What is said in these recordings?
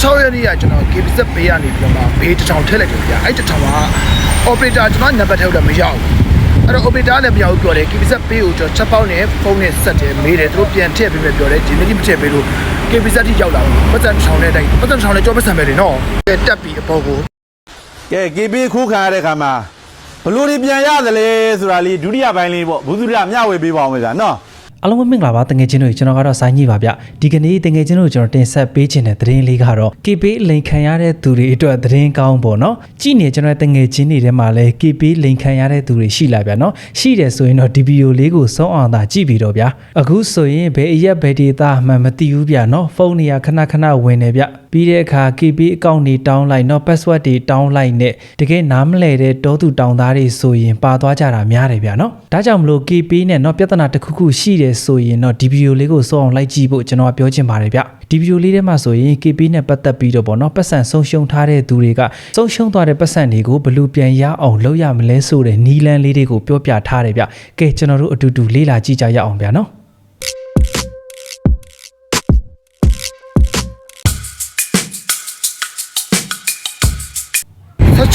16ရက်နေ့ကကျွန်တော် KBZ ပေးရနေပြီးတော့မှဘေးတစ်ထောင်ထည့်လိုက်တယ်ဗျာအဲ့တစ်ထောင်က operator ကျွန်တော်နံပါတ်ထုတ်လည်းမရောက်ဘူးအဲ့တော့ operator လည်းမရောက်ဘူးပြောတယ် KBZ ပေးကိုကျွန်တော်ချက်ပေါင်းနဲ့ဖုန်းနဲ့ဆက်တယ်မေးတယ်သူတို့ပြန်ထည့်ပေးမယ်ပြောတယ်ဒီနေ့ဒီမထည့်ပေးလို့ KBZ ထိရောက်လာဘူးပတ်စံတစ်ထောင်နဲ့တိုက်ပတ်စံတစ်ထောင်နဲ့ကြောပတ်စံပဲလေနော်တက်ပြီးအပေါ်ကိုကဲ KB ခိုးခံရတဲ့ခါမှာဘလို့တွေပြန်ရတယ်လဲဆိုတာလေးဒုတိယပိုင်းလေးပေါ့ဘူးသူရမျှဝေပေးပါအောင်ဗျာနော် အားလုံးပဲမင်္ဂလာပါတငယ်ချင်းတို့ကျွန်တော်ကတော့ဆိုင်းကြီးပါဗျဒီကနေ့တငယ်ချင်းတို့ကျွန်တော်တင်ဆက်ပေးခြင်းတဲ့သတင်းလေးကတော့ KP လိန်ခံရတဲ့သူတွေအတွက်သတင်းကောင်းပေါ့နော်ကြည့်နေကျွန်တော်တငယ်ချင်းတွေထဲမှာလဲ KP လိန်ခံရတဲ့သူတွေရှိလာဗျနော်ရှိတယ်ဆိုရင်တော့ဒီဗီဒီယိုလေးကိုစောအောင်သာကြည့်ပြီးတော့ဗျအခုဆိုရင်ဘယ်အရက်ဘယ်ဒေတာမှမသိဘူးဗျနော်ဖုန်းတွေကခဏခဏဝင်နေဗျ ပြီးတဲ့အခါ KP အကောင့်တွေတောင်းလိုက်နော် password တွေတောင်းလိုက်နဲ့တကယ်နားမလဲတဲ့တောသူတောင်းသားတွေဆိုရင်ပါသွားကြတာများတယ်ဗျနော်ဒါကြောင့်မလို့ KP နဲ့နော်ပြဿနာတစ်ခုခုရှိတယ်ဆိုရင်တော့ဒီဗီဒီယိုလေးကိုစောအောင်လိုက်ကြည့်ဖို့ကျွန်တော်ကပြောချင်ပါတယ်ဗျဒီဗီဒီယိုလေးထဲမှာဆိုရင် KP နဲ့ပတ်သက်ပြီးတော့ပေါ့နော်ပတ်စံဆုံးရှုံထားတဲ့သူတွေကဆုံးရှုံးသွားတဲ့ပတ်စံတွေကိုဘယ်လိုပြန်ရအောင်လုပ်ရမလဲဆိုတဲ့နီလန်းလေးတွေကိုပြောပြထားတယ်ဗျကဲကျွန်တော်တို့အတူတူလေ့လာကြည့်ကြရအောင်ဗျနော်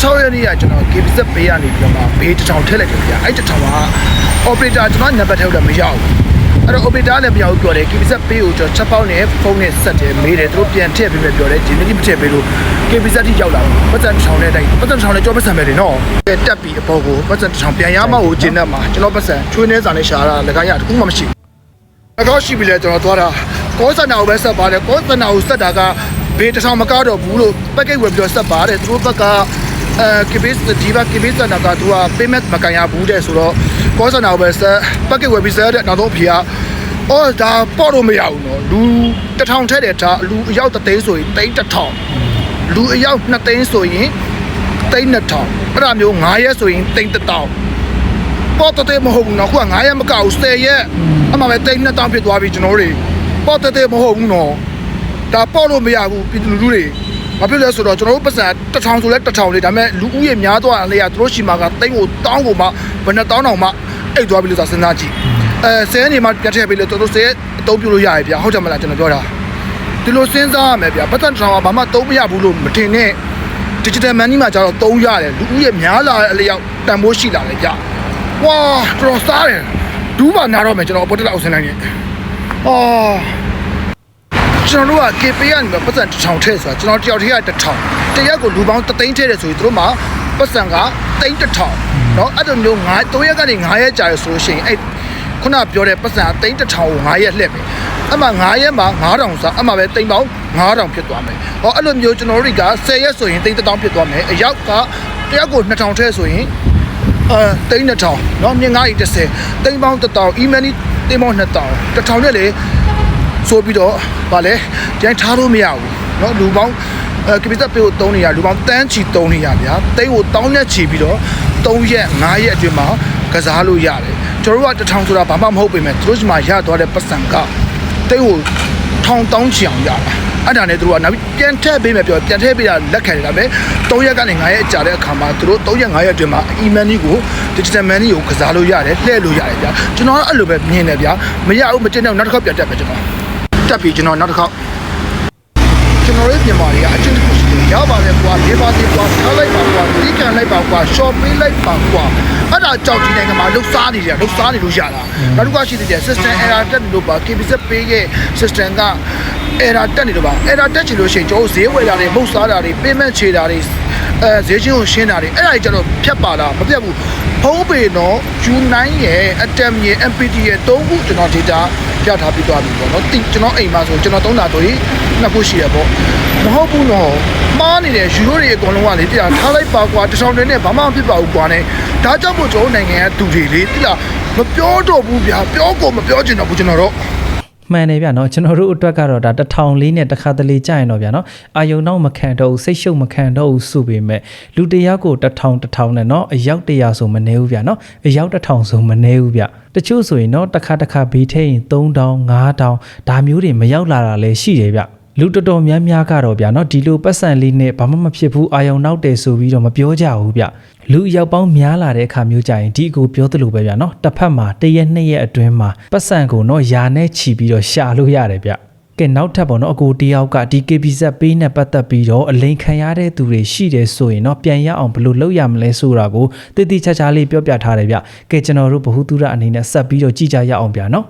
16ရက်နေ့ကကျွန်တော် KBZ ပေးရနေပြီးတော့မှဘေးတစ်ထောင်ထည့်လိုက်တယ်ဗျာအဲ့တစ်ထောင်က operator ကျွန်တော်နံပါတ်ထုတ်လည်းမရောက်ဘူးအဲ့တော့ operator လည်းမရောက်ဘူးပြောတယ် KBZ ပေးကိုကျွန်တော်ချက်ပေါင်းနဲ့ဖုန်းနဲ့ဆက်တယ်မေးတယ်သူတို့ပြန်ထည့်ပေးမယ်ပြောတယ်ဒီနေ့ဒီမထည့်ပေးလို့ KBZ ထိရောက်လာဘူးပတ်စံတစ်ထောင်နဲ့တိုက်ပတ်စံတစ်ထောင်နဲ့ကြောပတ်စံပဲလေနော်တက်ပြီးအပေါ်ကိုပတ်စံတစ်ထောင်ပြန်ရမှကိုကျင်းတတ်မှာကျွန်တော်ပတ်စံချွေးနေစာနဲ့ရှာတာလက်ကရတခုမှမရှိဘူးအကောက်ရှိပြီလေကျွန်တော်သွားတာကောစနာကိုပဲဆက်ပါတယ်ကောစနာကိုဆက်တာကဘေးတစ်ထောင်မကားတော့ဘူးလို့ပက်ကိတ်ဝယ်ပြီးတော့ဆက်ပါတယ်သူတို့ဘက်က အဲ KBS ဒီဘ KBS နာကသူက payment မကန်ရဘူးတဲ့ဆိုတော့ကောစနာကိုပဲဆက်ပက်ကိတ်ဝယ်ပြီးဆက်တဲ့နောက်ဆုံးအဖေကအော်ဒါပေါ့တော့မရဘူးနော်လူတစ်ထောင်ထက်တဲ့ထားလူအယောက်တစ်သိန်းဆိုရင်သိန်းတစ်ထောင်လူအယောက်နှစ်သိန်းဆိုရင်သိန်းနှစ်ထောင်အဲ့ဒါမျိုး9ရက်ဆိုရင်သိန်းတစ်တောင်ပေါ့တတဲ့မဟုတ်ဘူးနော်ခုက9ရက်မကောက်10ရက်အမှပဲသိန်းနှစ်တောင်ဖြစ်သွားပြီကျွန်တော်တို့ပေါ့တတဲ့မဟုတ်ဘူးနော်ဒါပေါ့လို့မရဘူးပြည်သူလူထုတွေ ဘာဖြစ်လဲဆိုတော့ကျွန်တော်တို့ပတ်စံတစ်ထောင်ဆိုလဲတစ်ထောင်လေးဒါပေမဲ့လူဦးရေများသွားတယ်လေသူတို့ရှိမှာကသိန်းကိုတောင်းကိုမှဘယ်နှစ်တောင်းတောင်မှအိတ်သွားပြီလို့သာစဉ်းစားကြည့်အဲဆဲနေမှပြတ်ထည့်ပြီလို့တို့တို့ဆဲအသုံးပြုလို့ရရဗျာဟုတ်တယ်မလားကျွန်တော်ပြောတာဒီလိုစဉ်းစားရမယ်ဗျာပတ်စံတစ်ထောင်ကဘာမှသုံးမရဘူးလို့မထင်နဲ့ digital money မှာကျတော့သုံးရတယ်လူဦးရေများလာတဲ့အလျောက်တန်ဖိုးရှိလာတယ်ဗျဝါတော်တော်စားတယ်ဒူးပါနာတော့မယ်ကျွန်တော်ပေါ်တက်လောက်ဆင်းနိုင်နေအာ ကျွန်တော်တို့က KP ကနေပတ်စံတစ်ထောင်ထည့်ဆိုတာကျွန်တော်တယောက်တည်းကတစ်ထောင်တရက်ကိုလူပေါင်းတသိန်းထည့်တယ်ဆိုရင်တို့မှာပတ်စံကသိန်းတစ်ထောင်เนาะအဲ့လိုမျိုး9 3ရက်ကနေ9ရက်ကြာရဆိုလို့ရှိရင်အဲ့ခုနပြောတဲ့ပတ်စံအသိန်းတစ်ထောင်ကို9ရက်လှည့်မယ်အမှ9ရက်မှာ9000စားအမှပဲသိန်းပေါင်း9000ဖြစ်သွားမယ်ဟောအဲ့လိုမျိုးကျွန်တော်တို့က10ရက်ဆိုရင်သိန်း1000ဖြစ်သွားမယ်အယောက်ကတရက်ကို2000ထည့်ဆိုရင်အဲသိန်း2000เนาะမြင်930သိန်းပေါင်း1000 email သိန်းပေါင်း2000 1000နဲ့လေ ဆိုပြီးတော့ဗာလဲကြိုင်းထားလို့မရဘူးเนาะလူပေါင်းအဲကပီတက်ပေးကို3နေရလူပေါင်းတန်းချီ3နေရဗျာသိန်းကိုတောင်းနဲ့ချီပြီးတော့3ရက်5ရက်အတွင်းမှာကစားလို့ရတယ်ကျွန်တော်တို့က1000ဆိုတာဘာမှမဟုတ်ပေမဲ့သူတို့ဒီမှာရသွားတဲ့ပတ်စံကသိန်းကိုထောင်တောင်းချီအောင်ရတာအဲ့ဒါနဲ့သူတို့ကနောက်ပြီးပြန်ထည့်ပေးမယ်ပြောပြန်ထည့်ပေးတာလက်ခံနေတာပဲ3ရက်ကနေ9ရက်ကြာတဲ့အခါမှာသူတို့3ရက်9ရက်အတွင်းမှာ e-money ကို digital money ကိုကစားလို့ရတယ်လှည့်လို့ရတယ်ဗျာကျွန်တော်ကအဲ့လိုပဲမြင်တယ်ဗျာမရဘူးမတင်တော့နောက်တစ်ခေါက်ပြန်တက်မယ်ကျွန်တော် တက်ပြီကျွန်တော်နောက်တစ်ခေါက်ကျွန်တော်တို့မြန်မာတွေကအချင်းတစ်ခုရှိတယ်ရပါတယ်ကွာ၄ပါးစီကွာထားလိုက်ပါကွာတီးကန်လိုက်ပါကွာရှော့ပေးလိုက်ပါကွာအဲ့ဒါကြောက်ဒီနိုင်ငံမှာလှုပ်ရှားနေတယ်လှုပ်ရှားနေလို့ရတာနောက်တစ်ခုရှိသေးတယ် system error တက်နေလို့ပါ KBZ ပေးရဲ့ system က error တက်နေလို့ပါ error တက်ချင်လို့ရှိရင်ကျွန်တော်ဈေးဝယ်တာတွေမဟုတ်စားတာတွေ payment ခြေတာတွေအဲဈေးချင်းကိုရှင်းတာတွေအဲ့ဒါကြီးကျတော့ဖြတ်ပါလားမပြတ်ဘူး ဖုံးပေတော့ U9 ရဲ့ atom ရဲ့ MPT ရဲ့၃ခုကျွန်တော် data ပြထားပြီးသွားပြီပေါ့နော်တိကျွန်တော်အိမ်မှာဆိုကျွန်တော်သုံးတာတို့နှစ်ခုရှိရပေါ့မဟုတ်ဘူးနော်မှားနေတဲ့ယူရိုတွေအကုန်လုံးကလေပြထားလိုက်ပါကွာတထောင်တည်းနဲ့ဘာမှမဖြစ်ပါဘူးကွာနဲ့ဒါကြောင့်မို့ကျွန်တော်နိုင်ငံကသူတွေလေတိလားမပြောတော့ဘူးဗျာပြောကိုမပြောချင်တော့ဘူးကျွန်တော်တို့ မှန်တယ်ဗျနော်ကျွန်တော်တို့အတွက်ကတော့ဒါတစ်ထောင်လေးနဲ့တစ်ခါတလေကြာရင်တော့ဗျနော်အာယုံတော့မခံတော့ဘူးစိတ်ရှုပ်မခံတော့ဘူးဆိုပေမဲ့လူတစ်ယောက်ကိုတစ်ထောင်တစ်ထောင်နဲ့နော်အယောက်တရာဆိုမနေဘူးဗျနော်အယောက်တစ်ထောင်ဆိုမနေဘူးဗျတချို့ဆိုရင်နော်တစ်ခါတစ်ခါဘေးထဲရင်3000 5000ဒါမျိုးတွေမရောက်လာတာလည်းရှိတယ်ဗျ လူတော်တော်များများကတော့ဗျာနော်ဒီလိုပတ်စံလေးနဲ့ဘာမှမဖြစ်ဘူးအာယုံနောက်တယ်ဆိုပြီးတော့မပြောကြဘူးဗျလူအရောက်ပေါင်းများလာတဲ့အခါမျိုးကြရင်ဒီအကိုပြောသလိုပဲဗျာနော်တစ်ဖက်မှာတစ်ရက်နှစ်ရက်အတွင်းမှာပတ်စံကိုနော်ယာနဲ့ချီပြီးတော့ရှာလို့ရတယ်ဗျကဲနောက်ထပ်ပေါ့နော်အကိုတယောက်ကဒီ KBZ ပေးနဲ့ပတ်သက်ပြီးတော့အလိန်ခံရတဲ့သူတွေရှိတယ်ဆိုရင်တော့ပြန်ရအောင်ဘယ်လိုလုပ်ရမလဲဆိုတာကိုတည်တည်ချာချာလေးပြောပြထားတယ်ဗျကဲကျွန်တော်တို့ဘ ഹു တုရအနေနဲ့ဆက်ပြီးတော့ကြည့်ကြရအောင်ဗျနော်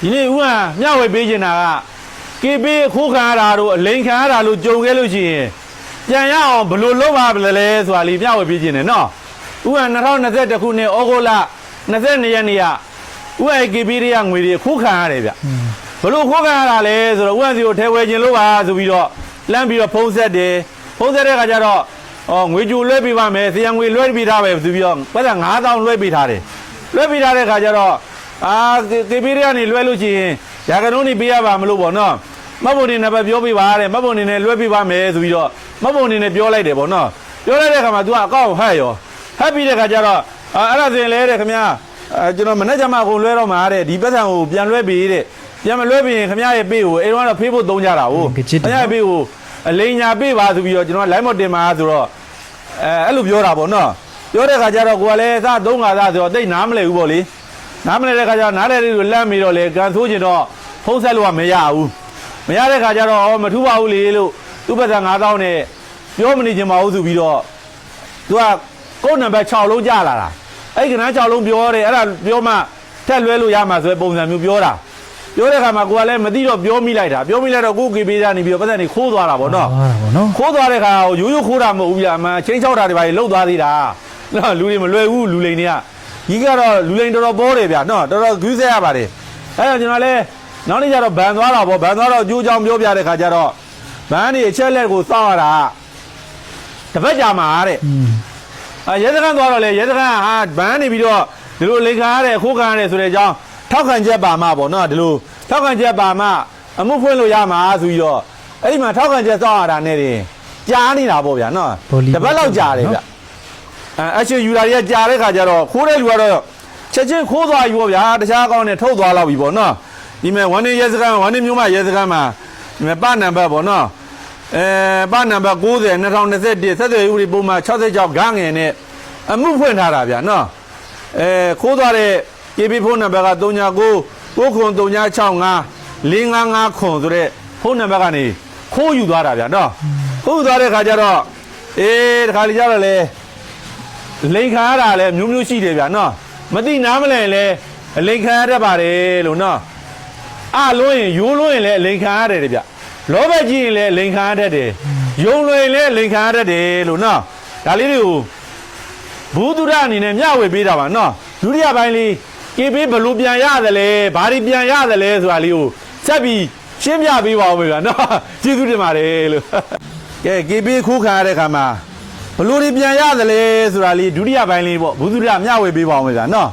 ဒီနေ့ဦးကမျှဝေပေးချင်တာက KB ခိုးခံရတာတို့အလိန်ခံရတာလို့ကြုံခဲ့လို့ရှိရင်ပြန်ရအောင်ဘယ်လိုလုပ်ပါလဲဆိုတာလေးမျှဝေပေးချင်တယ်နော်ဦးက2021ခုနှစ်ဩဂုတ်လ22ရက်နေ့ကဦးက KB တွေကငွေတွေခိုးခံရတယ်ဗျဘယ်လိုခိုးခံရတာလဲဆိုတော့ဦးကစီကိုထဲဝဲခြင်းလို့ပါဆိုပြီးတော့လမ်းပြီးတော့ဖုံးဆက်တယ်ဖုံးဆက်တဲ့ခါကျတော့ဩငွေကြိုလွှဲပေးပါမယ်ဆရာငွေလွှဲပေးထားပဲဆိုပြီးတော့ပတ်သက်9000လွှဲပေးထားတယ်လွှဲပေးထားတဲ့ခါကျတော့အာကေပီရီကနေလွှဲလို့ရှိရင်ရာကနုံးနေပေးရပါမလို့ပေါ့နော် မတ်ပုံနေနဲ့ပဲပြောပြပါတဲ့မတ်ပုံနေနဲ့လွှဲပေးပါမယ်ဆိုပြီးတော့မတ်ပုံနေနဲ့ပြောလိုက်တယ်ပေါ့နော်ပြောလိုက်တဲ့ခါမှာ तू ကအကောင့်ဟဲ့ရောဟက်ပြီးတဲ့ခါကျတော့အာအဲ့ဒါဆိုရင်လဲတဲ့ခင်ဗျာအဲကျွန်တော်မနေ့ကမှကုန်လွှဲတော့မှာတဲ့ဒီပတ်စံကိုပြန်လွှဲပေးတဲ့ပြန်မလွှဲပေးရင်ခင်ဗျားရဲ့ပေးကိုအိမ်တော့ဖေးဖို့သုံးကြတာဟုတ်ခင်ဗျားရဲ့ပေးကိုအလိန်ညာပေးပါဆိုပြီးတော့ကျွန်တော် live မတင်ပါဆိုတော့အဲအဲ့လိုပြောတာပေါ့နော်ပြောတဲ့ခါကျတော့ကိုကလည်းအစသုံးခါသားဆိုတော့တိတ်နားမလဲဘူးပေါ့လေနားမလဲတဲ့ခါကျတော့နားလဲလေးကိုလမ်းပြီးတော့လေကန်ဆိုးကျင်တော့ဖုံးဆက်လို့ကမရဘူး မရတဲ့ခါကျတော့အော်မထူပါဘူးလေလို့သူ့ဘက်က9000နဲ့ပြောမနေချင်ပါဘူးဆိုပြီးတော့သူကကိုယ်နံပါတ်6လုံးကြလာတာအဲ့ဒီကနန်း6လုံးပြောတယ်အဲ့ဒါပြောမှထက်လွဲလို့ရမှာဆိုတဲ့ပုံစံမျိုးပြောတာပြောတဲ့ခါမှာကိုကလည်းမသိတော့ပြောမိလိုက်တာပြောမိလိုက်တော့ကိုကေပေးတာနေပြီးတော့ပတ်သက်နေခိုးသွားတာပေါ့နော်ဟုတ်တာပေါ့နော်ခိုးသွားတဲ့ခါရိုးရိုးခိုးတာမဟုတ်ဘူးဗျာအမှန်ချင်းချောက်တာတွေပါလေလှုပ်သွားသေးတာနော်လူတွေမလွယ်ဘူးလူလိန်တွေကကြီးကတော့လူလိန်တော်တော်ပေါ်တယ်ဗျာနော်တော်တော်ဂူးဆက်ရပါတယ်အဲ့တော့ကျွန်တော်လည်း နောက်နေ့ကျတော့ဘန်သွားတာပေါ့ဘန်သွားတော့အကျိုးကြောင့်ပြောပြတဲ့ခါကျတော့ဘန်နေအချက်လက်ကိုစောက်ရတာတစ်ပတ်ကြာမှာတဲ့อืมအဲရဲစခန်းသွားတော့လေရဲစခန်းကဟာဘန်နေပြီးတော့ဒီလိုလိန်ခံရတယ်ခိုးခံရတယ်ဆိုတဲ့အကြောင်းထောက်ခံချက်ပါမှပေါ့နော်ဒီလိုထောက်ခံချက်ပါမှအမှုဖွင့်လို့ရမှာဆိုပြီးတော့အဲ့ဒီမှာထောက်ခံချက်စောက်ရတာနဲ့တင်ကြားနေတာပေါ့ဗျာနော်တစ်ပတ်လောက်ကြာတယ်ဗျအဲအချင်းယူလာတွေကကြာတဲ့ခါကျတော့ခိုးတဲ့လူကတော့ချက်ချင်းခိုးသွားပြီပေါ့ဗျာတခြားကောင်းနဲ့ထုတ်သွားတော့ပြီပေါ့နော် ဒီမဲ့ဝမ်းနေရဲစခန်းဝမ်းနေမျိုးမရဲစခန်းမှာဒီမဲ့ပနံပါတ်ပေါ့နော်အဲပနံပါတ်90 2021ဆက်သွယ်ရေးဥပဒေပုံမှန်66ဂငယ်နဲ့အမှုဖွင့်ထားတာဗျာနော်အဲခိုးသွားတဲ့ KB ဖုန်းနံပါတ်က39 9ခွန်3965 555ခွန်ဆိုတဲ့ဖုန်းနံပါတ်ကနေခိုးယူသွားတာဗျာနော်ခိုးယူသွားတဲ့ခါကျတော့အေးတခါလေကျတော့လေလိန်ခံရတာလဲမျိုးမျိုးရှိတယ်ဗျာနော်မသိနားမလဲလဲအလိန်ခံရတတ်ပါတယ်လို့နော် အလို့ရင်ရိုးလို့ရင်လည်းအလိန်ခံရတယ်တဲ့ဗျလောဘကြီးရင်လည်းအလိန်ခံရတတ်တယ်ယုံလွင်လည်းအလိန်ခံရတတ်တယ်လို့နော်ဒါလေးတွေကိုဘူးသူရအနေနဲ့မျှဝေပေးတာပါနော်ဒုတိယပိုင်းလေးကေပေးဘလို့ပြန်ရတယ်လဲဘာတွေပြန်ရတယ်လဲဆိုတာလေးကိုဆက်ပြီးရှင်းပြပေးပါဦးမေကနော်ကျေးဇူးတင်ပါတယ်လို့ကဲကေပေးခိုးခံရတဲ့ခါမှာဘလို့တွေပြန်ရတယ်လဲဆိုတာလေးဒုတိယပိုင်းလေးပေါ့ဘူးသူရမျှဝေပေးပါဦးမေကနော်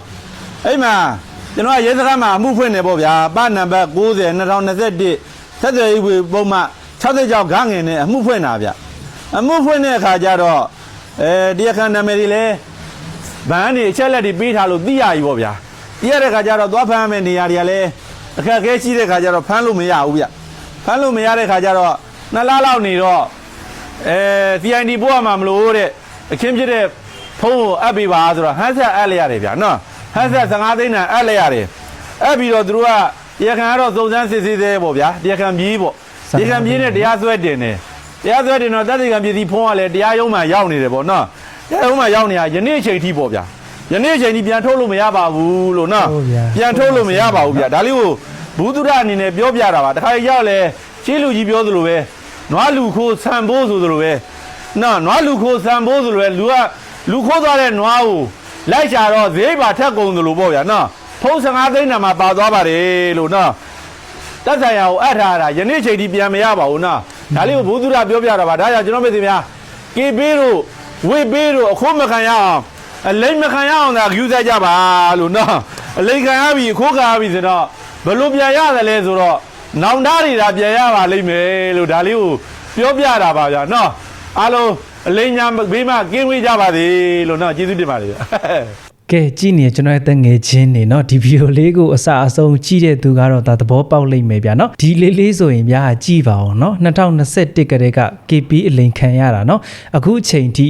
အဲ့မှာ ကျွန်တော်ကရဲစခန်းမှာအမှုဖွင့်နေပေါ့ဗျာပနံပါတ်90 2021ဆက်သွယ်ရေးပုံမှန်66ဂငင်နဲ့အမှုဖွင့်တာဗျအမှုဖွင့်တဲ့အခါကျတော့အဲတရားခံနာမည်တွေလည်းဗန်းနေအချက်လက်တွေပေးထားလို့သိရပြီပေါ့ဗျာသိရတဲ့ခါကျတော့သွားဖမ်းရမယ့်နေရာတွေကလည်းအခက်အခဲရှိတဲ့ခါကျတော့ဖမ်းလို့မရဘူးဗျဖမ်းလို့မရတဲ့ခါကျတော့နှစ်လလောက်နေတော့အဲ CID ပို့ရမှာမလို့တဲ့အခင်းဖြစ်တဲ့ဖုန်းကိုအပ်ပေးပါဆိုတော့ဟန်ဆက်အပ်လိုက်ရတယ်ဗျာနော် ဟန်ဆက်15သိန်းတန်အပ်လိုက်ရတယ်အပ်ပြီးတော့သူတို့ကတရားခံကတော့စုံစမ်းစစ်ဆေးသေးပေါ့ဗျာတရားခံပြေးပေါ့တရားခံပြေးနဲ့တရားစွဲတင်တယ်တရားစွဲတင်တော့တပ်တရားခံပြည်စီဖုန်းကလည်းတရားရုံးမှာရောက်နေတယ်ပေါ့နော်တရားရုံးမှာရောက်နေတာယနေ့အချိန်ထိပေါ့ဗျာယနေ့အချိန်ထိပြန်ထုတ်လို့မရပါဘူးလို့နော်ဟုတ်ဗျာပြန်ထုတ်လို့မရပါဘူးဗျာဒါလေးကိုဘူးသူရအနေနဲ့ပြောပြတာပါတခါရောက်လဲရှင်းလူကြီးပြောသလိုပဲနွားလူခိုးဆံပိုးဆိုသလိုပဲနော်နွားလူခိုးဆံပိုးဆိုလိုပဲလူကလူခိုးသွားတဲ့နွားကို လိုက်ချတော့ဈေးပါထက်ကုန်သလိုပေါ့ဗျာနော်ဖုံး15သိန်းတန်မှာပါသွားပါတယ်လို့နော်တက်ဆိုင်ရာကိုအပ်ထားတာယနေ့ချိန်ထိပြန်မရပါဘူးနော်ဒါလေးကိုဘုသူရပြောပြတာပါဒါကြောင့်ကျွန်တော်မေ့စီများကေပေးတို့ဝိပေးတို့အခိုးမခံရအောင်အလိမ့်မခံရအောင်သာယူစားကြပါလို့နော်အလိမ့်ခံရပြီအခိုးခံရပြီဆိုတော့ဘယ်လိုပြန်ရတယ်လဲဆိုတော့နောင်တတွေဒါပြန်ရပါလိမ့်မယ်လို့ဒါလေးကိုပြောပြတာပါဗျာနော်အားလုံး အလိမ့်ညာဘေးမှာကင်းဝေးကြပါစေလို့နော်ကျေးဇူးတင်ပါတယ်ဗျာ ကဲကြည့်နေကျွန်တော်ရဲ့တငယ်ချင်းနေเนาะဒီဗီဒီယိုလေးကိုအစအဆုံးကြည့်တဲ့သူကတော့ဒါသဘောပေါက်လိမ့်မယ်ဗျာเนาะဒီလေးလေးဆိုရင်ဗျာကြည့်ပါအောင်เนาะ2021ကတည်းက KP အလိန်ခံရတာเนาะအခုချိန်ထိ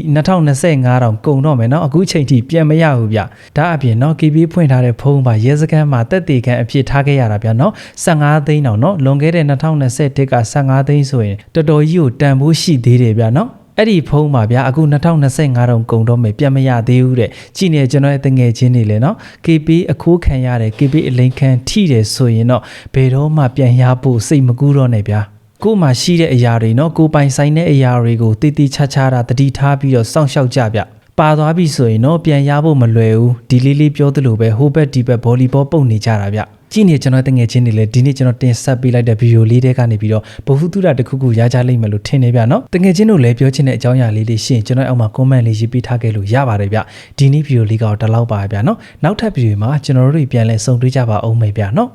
2025တောင်ကုန်တော့မယ်เนาะအခုချိန်ထိပြန်မရဘူးဗျဒါအပြင်เนาะ KP ဖွင့်ထားတဲ့ဖုန်းပါရဲစခန်းမှာတက်တေခံအဖြစ်ထားခဲ့ရတာဗျာเนาะ15သိန်းတောင်เนาะလွန်ခဲ့တဲ့2021က15သိန်းဆိုရင်တော်တော်ကြီးကိုတန်ဖိုးရှိသေးတယ်ဗျာเนาะ အဲ့ဒီဖုန်းပါဗျာအခု2025တုန်းကုန်တော့မယ်ပြန်မရသေးဘူးတဲ့ကြည်နေကျွန်တော်ရဲ့တငယ်ချင်းတွေလေနော် KP အခိုးခံရတယ် KP အလိန်ခံထိတယ်ဆိုရင်တော့ဘယ်တော့မှပြန်ရဖို့စိတ်မကူးတော့နဲ့ဗျာကို့မှာရှိတဲ့အရာတွေနော်ကိုပိုင်ဆိုင်တဲ့အရာတွေကိုတည်တည်ချာချာတာတတိထားပြီးတော့စောင့်ရှောက်ကြဗျပါသွားပြီဆိုရင်တော့ပြန်ရဖို့မလွယ်ဘူးဒီလေးလေးပြောသလိုပဲဟိုဘက်ဒီဘက်ဗော်လီဘောပုံနေကြတာဗျ ကြည့်နေကျွန်တော်တငယ်ချင်းတွေလည်းဒီနေ့ကျွန်တော်တင်ဆက်ပေးလိုက်တဲ့ဗီဒီယိုလေးတွေကနေပြီးတော့ဘ ഹു တုဒတစ်ခုခုရကြလိမ့်မယ်လို့ထင်နေဗျနော်တငယ်ချင်းတို့လည်းပြောချင်တဲ့အကြောင်းအရာလေးတွေရှရင်ကျွန်တော်အောက်မှာ comment လေးရေးပေးထားခဲ့လို့ရပါတယ်ဗျဒီနေ့ဗီဒီယိုလေးကတော့ဒီလောက်ပါဗျနော်နောက်ထပ်ဗီဒီယိုမှာကျွန်တော်တို့တွေပြန်လည်ဆုံတွေ့ကြပါအောင်မယ်ဗျနော်